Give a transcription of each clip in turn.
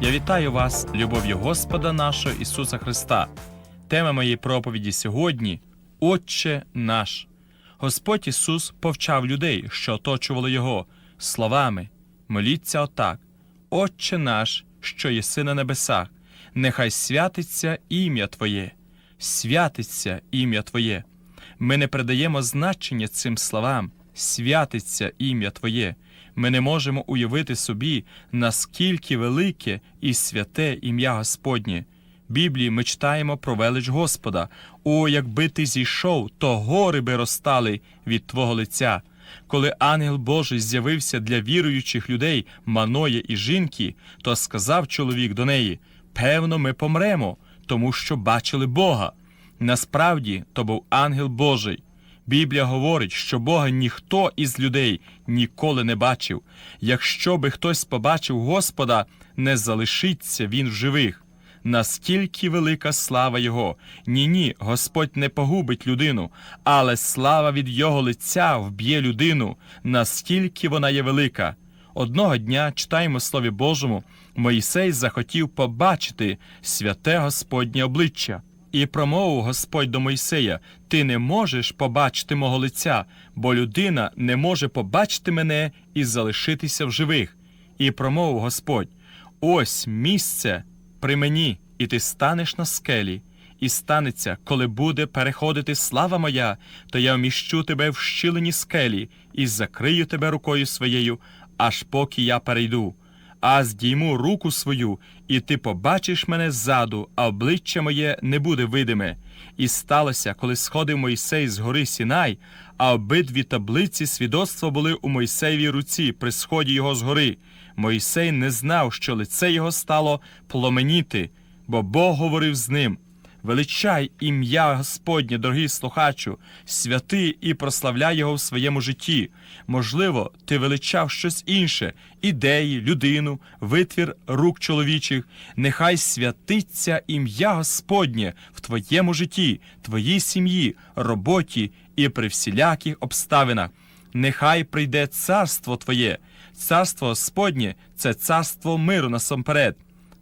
Я вітаю вас, любов'ю Господа нашого Ісуса Христа. Тема моєї проповіді сьогодні Отче наш. Господь Ісус повчав людей, що оточували Його, словами Моліться отак: Отче наш, що єси на небесах, нехай святиться ім'я Твоє, святиться ім'я Твоє. Ми не придаємо значення цим словам, святиться ім'я Твоє. Ми не можемо уявити собі, наскільки велике і святе ім'я Господнє. Біблії ми читаємо про велич Господа. О, якби ти зійшов, то гори би розстали від Твого лиця. Коли ангел Божий з'явився для віруючих людей Маноя і жінки, то сказав чоловік до неї: Певно, ми помремо, тому що бачили Бога. Насправді то був ангел Божий. Біблія говорить, що Бога ніхто із людей ніколи не бачив. Якщо би хтось побачив Господа, не залишиться він в живих. Наскільки велика слава Його. Ні, ні, Господь не погубить людину, але слава від Його лиця вб'є людину, наскільки вона є велика. Одного дня читаємо Слові Божому, Моїсей захотів побачити святе Господнє обличчя. І промовив Господь до Мойсея: Ти не можеш побачити мого лиця, бо людина не може побачити мене і залишитися в живих. І промовив Господь: Ось місце при мені, і ти станеш на скелі. І станеться, коли буде переходити слава моя, то я вміщу тебе в щілені скелі і закрию тебе рукою своєю, аж поки я перейду. А здійму руку свою, і ти побачиш мене ззаду, а обличчя моє не буде видиме. І сталося, коли сходив Мойсей з гори Сінай, а обидві таблиці свідоцтва були у Мойсеєвій руці при сході його з гори. Мойсей не знав, що лице його стало пломеніти, бо Бог говорив з ним. Величай ім'я Господнє, дорогий слухачу, святи і прославляй його в своєму житті. Можливо, ти величав щось інше, ідеї, людину, витвір рук чоловічих. Нехай святиться ім'я Господнє в твоєму житті, твоїй сім'ї, роботі і при всіляких обставинах. Нехай прийде царство Твоє, царство Господнє це царство миру насамперед.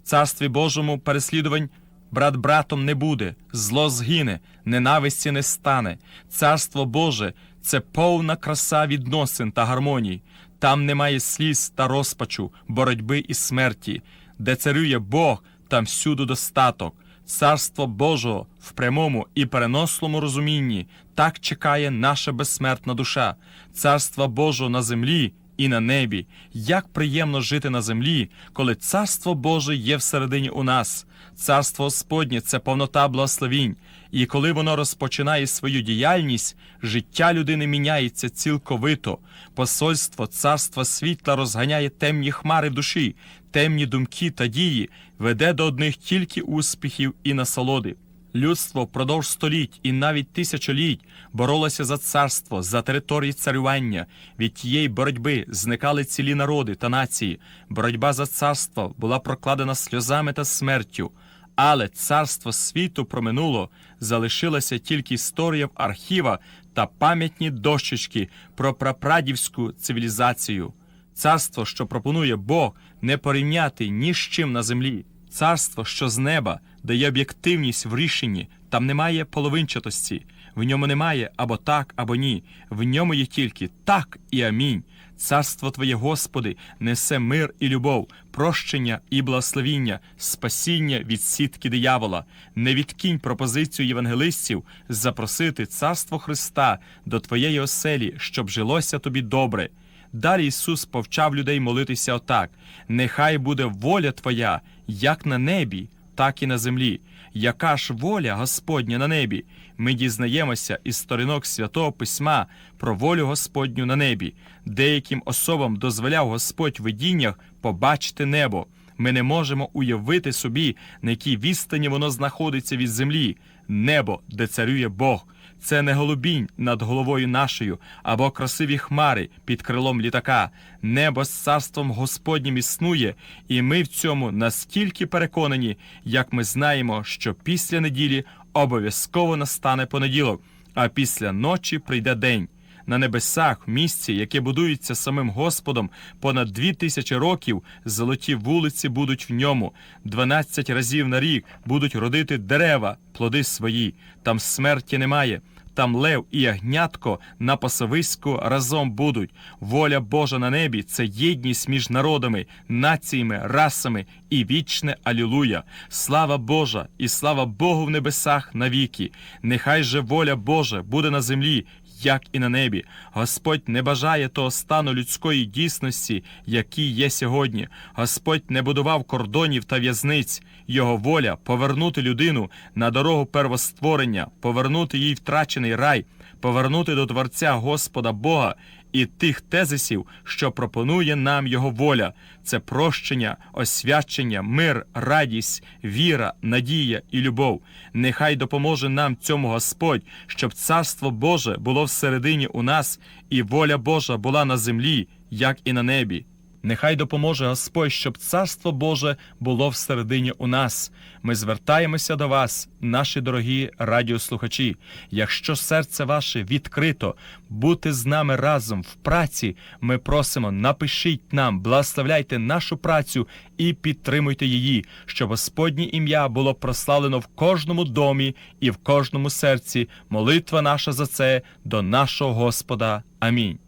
Царстві Божому переслідувань брат братом не буде, зло згине, ненависті не стане. Царство Боже це повна краса відносин та гармоній. Там немає сліз та розпачу, боротьби і смерті, де царює Бог, там всюди достаток. Царство Божого в прямому і перенослому розумінні так чекає наша безсмертна душа, царство Божого на землі і на небі. Як приємно жити на землі, коли царство Боже є всередині у нас. Царство Господнє це повнота благословінь, і коли воно розпочинає свою діяльність, життя людини міняється цілковито. Посольство царства світла розганяє темні хмари в душі, темні думки та дії, веде до одних тільки успіхів і насолоди. Людство впродовж століть і навіть тисячоліть боролося за царство, за території царювання. Від тієї боротьби зникали цілі народи та нації. Боротьба за царство була прокладена сльозами та смертю. Але царство світу проминуло, залишилася тільки історія в архіва та пам'ятні дощечки про прапрадівську цивілізацію. Царство, що пропонує Бог, не порівняти ні з чим на землі. Царство, що з неба дає об'єктивність в рішенні, там немає половинчатості, в ньому немає або так, або ні. В ньому є тільки так і амінь. Царство Твоє, Господи, несе мир і любов, прощення і благословіння, спасіння від сітки диявола. Не відкинь пропозицію євангелистів запросити царство Христа до Твоєї оселі, щоб жилося тобі добре. Далі Ісус повчав людей молитися отак: нехай буде воля Твоя, як на небі, так і на землі. Яка ж воля Господня на небі? Ми дізнаємося із сторінок святого письма про волю Господню на небі. Деяким особам дозволяв Господь в видіннях побачити небо. Ми не можемо уявити собі, на якій відстані воно знаходиться від землі, небо, де царює Бог. Це не голубінь над головою нашою або красиві хмари під крилом літака. Небо з царством Господнім існує, і ми в цьому настільки переконані, як ми знаємо, що після неділі обов'язково настане понеділок, а після ночі прийде день. На небесах, місці, яке будується самим Господом, понад дві тисячі років золоті вулиці будуть в ньому. Дванадцять разів на рік будуть родити дерева, плоди свої. Там смерті немає. Там лев і ягнятко на пасовиську разом будуть. Воля Божа на небі це єдність між народами, націями, расами і вічне Алілуя. Слава Божа і слава Богу в небесах навіки. Нехай же воля Божа буде на землі, як і на небі. Господь не бажає того стану людської дійсності, який є сьогодні. Господь не будував кордонів та в'язниць. Його воля повернути людину на дорогу первостворення, повернути їй втрачений рай, повернути до Творця Господа Бога і тих тезисів, що пропонує нам Його воля. Це прощення, освячення, мир, радість, віра, надія і любов. Нехай допоможе нам цьому Господь, щоб Царство Боже було всередині у нас, і воля Божа була на землі, як і на небі. Нехай допоможе Господь, щоб Царство Боже було всередині у нас. Ми звертаємося до вас, наші дорогі радіослухачі. Якщо серце ваше відкрито, бути з нами разом в праці, ми просимо, напишіть нам, благословляйте нашу працю і підтримуйте її, щоб Господнє ім'я було прославлено в кожному домі і в кожному серці. Молитва наша за це до нашого Господа. Амінь.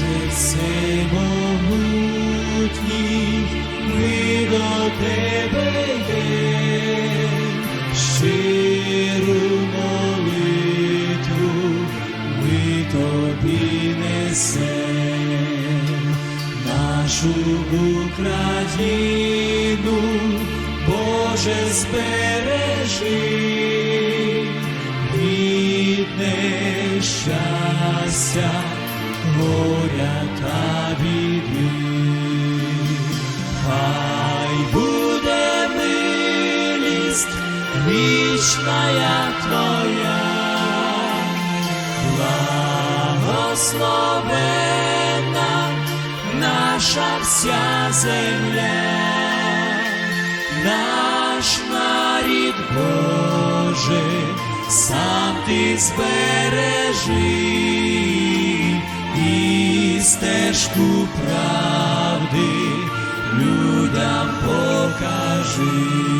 Боже всемогутній, ми до Тебе йдем, щиру молитву ми Тобі несем, нашу Україну, Боже збережи, від нещастя, горя та вічна Твоя, благословена наша вся земля, наш нарід Боже, сам ти збережи і стежку правди людям покажи.